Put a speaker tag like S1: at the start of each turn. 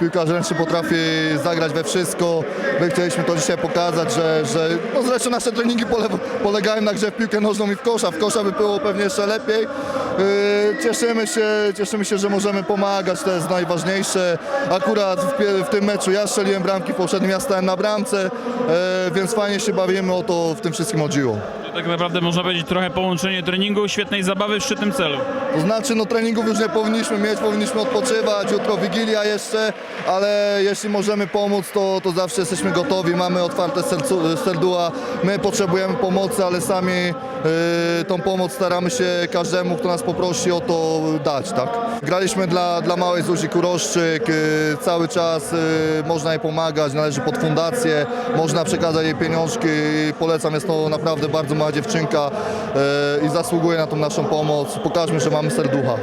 S1: piłkarz ręczny potrafi zagrać we wszystko. My chcieliśmy to dzisiaj pokazać, że, że no zresztą nasze treningi pole, polegają na grze w piłkę nożną i w kosza. W kosza by było pewnie jeszcze lepiej. Yy, Cieszymy się, cieszymy się, że możemy pomagać, to jest najważniejsze. Akurat w, w tym meczu ja strzeliłem bramki, w poprzednim ja stałem na bramce, yy, więc fajnie się bawimy, o to w tym wszystkim chodziło.
S2: To tak naprawdę można powiedzieć trochę połączenie treningu, świetnej zabawy w szczytnym celu.
S1: To znaczy, no treningów już nie powinniśmy mieć, powinniśmy odpoczywać, jutro Wigilia jeszcze, ale jeśli możemy pomóc, to, to zawsze jesteśmy gotowi, mamy otwarte sercu, serduła, my potrzebujemy pomocy, ale sami y, tą pomoc staramy się każdemu, kto nas poprosi o to dać, tak? Graliśmy dla, dla małej Zuzi Kuroszczyk, y, cały czas y, można jej pomagać, należy pod fundację, można przekazać jej pieniążki, polecam, jest to naprawdę bardzo mała dziewczynka y, i zasługuje na tą naszą pomoc, pokażmy, że mamy serducha.